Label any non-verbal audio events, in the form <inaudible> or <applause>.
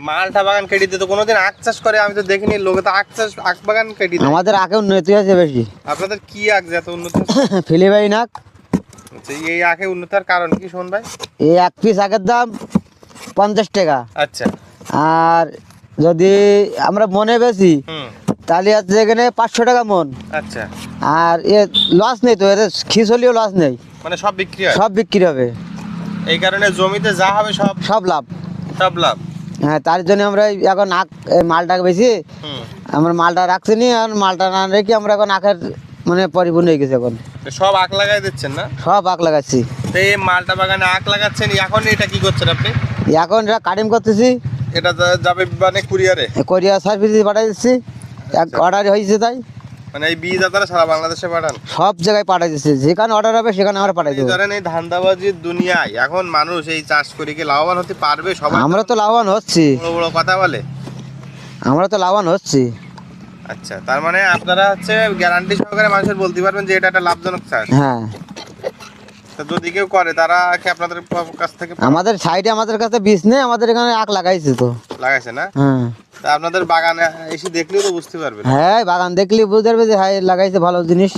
মালটা বাগান কেটে দিতে কোনোদিন আখ চাষ করে আমি তো দেখিনি লোকে তো আখ চাষ আখ বাগান কেটে দেয়। আমাদের আগে উন্নতি হয়েছে বেশি। আপনাদের কি আখ যে এত উন্নত? <laughs> ফিলিবাই নাক আচ্ছা, এই আখে উন্নতার কারণ কি শোন ভাই? এই এক পিস আগের দাম পঞ্চাশ টাকা। আচ্ছা। আর যদি আমরা মনে বেশি তাহলে হচ্ছে এখানে পাঁচশো টাকা মন। আচ্ছা। আর এ লস নেই তো এর খিচলিও লস নেই। মানে সব বিক্রি সব বিক্রি হবে। এই কারণে জমিতে যা হবে সব সব লাভ। সব লাভ। হ্যাঁ তার জন্য আমরা এখন আখ মালটাকে বেশি। আমরা মালটা রাখছি নি আর মালটা না রেখে আমরা এখন আখের মানে পরিপূর্ণ হয়ে গেছে এখন। সব আখ লাগাই দিচ্ছেন না? সব আখ লাগাচ্ছি। তো এই মালটা বাগানে আখ লাগাচ্ছেন এখন এটা কি করছেন আপনি? এখন এটা কাটিং করতেছি। এটা যাবে মানে কুরিয়ারে? কোরিয়া সার্ভিস পাঠিয়ে দিচ্ছি। এক অর্ডার হয়েছে তাই। মানে এই বীজ আপনারা সারা বাংলাদেশে পাঠান। সব জায়গায় পাঠিয়ে দিচ্ছি যেখানে অর্ডার হবে সেখানে আমরা পাঠিয়ে এই দেবো। ধরেন এই ধান্দাবাজির দুনিয়ায় এখন মানুষ এই চাষ করে কি লাভবান হতে পারবে? সবাই আমরা তো লাভবান হচ্ছি। বড় বড় কথা বলে। আমরা তো লাভবান হচ্ছি। আচ্ছা তার মানে আপনারা হচ্ছে গ্যারান্টি সহকারে মানুষের বলতে পারবেন যে এটা একটা লাভজনক চাষ। হ্যাঁ। তো যদি কেউ করে তারা কি আপনাদের কাছ থেকে আমাদের সাইডে আমাদের কাছে বীজ নেই আমাদের এখানে আখ লাগাইছে তো। লাগাইছে না? তা আপনাদের বাগানে এসে দেখলেও তো বুঝতে পারবে হ্যাঁ বাগান দেখলে বুঝতে পারবে যে হ্যাঁ লাগাইছে ভালো জিনিস।